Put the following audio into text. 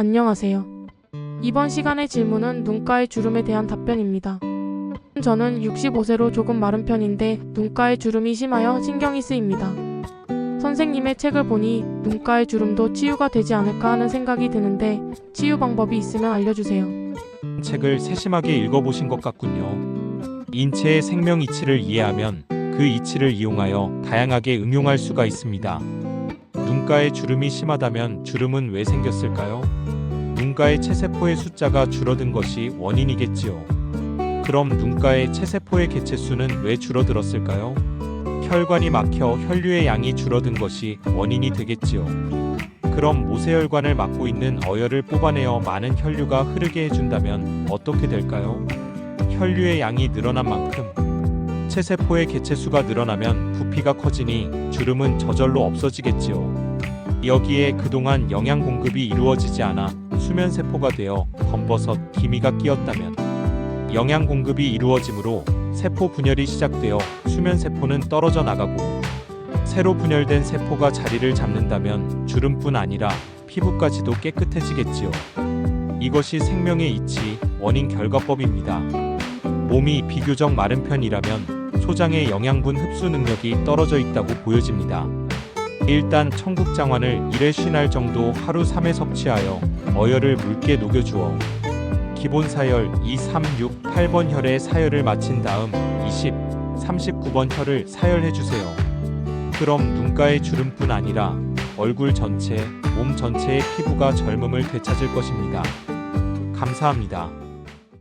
안녕하세요. 이번 시간의 질문은 눈가의 주름에 대한 답변입니다. 저는 65세로 조금 마른 편인데 눈가의 주름이 심하여 신경이 쓰입니다. 선생님의 책을 보니 눈가의 주름도 치유가 되지 않을까 하는 생각이 드는데 치유 방법이 있으면 알려주세요. 책을 세심하게 읽어보신 것 같군요. 인체의 생명 이치를 이해하면 그 이치를 이용하여 다양하게 응용할 수가 있습니다. 눈가에 주름이 심하다면 주름은 왜 생겼을까요? 눈가의 체세포의 숫자가 줄어든 것이 원인이겠지요. 그럼 눈가의 체세포의 개체수는 왜 줄어들었을까요? 혈관이 막혀 혈류의 양이 줄어든 것이 원인이 되겠지요. 그럼 모세혈관을 막고 있는 어혈을 뽑아내어 많은 혈류가 흐르게 해준다면 어떻게 될까요? 혈류의 양이 늘어난 만큼 체세포의 개체수가 늘어나면 부피가 커지니 주름은 저절로 없어지겠지요. 여기에 그동안 영양 공급이 이루어지지 않아 수면 세포가 되어 검버섯, 기미가 끼었다면 영양 공급이 이루어지므로 세포 분열이 시작되어 수면 세포는 떨어져 나가고 새로 분열된 세포가 자리를 잡는다면 주름뿐 아니라 피부까지도 깨끗해지겠지요. 이것이 생명의 이치, 원인 결과법입니다. 몸이 비교적 마른 편이라면 소장의 영양분 흡수 능력이 떨어져 있다고 보여집니다. 일단 청국 장환을 1회 쉬날 정도 하루 3회 섭취하여 어혈을 묽게 녹여주어 기본 사열 2, 3, 6, 8번 혈의 사열을 마친 다음 20, 39번 혈을 사열해 주세요. 그럼 눈가의 주름뿐 아니라 얼굴 전체, 몸 전체의 피부가 젊음을 되찾을 것입니다. 감사합니다.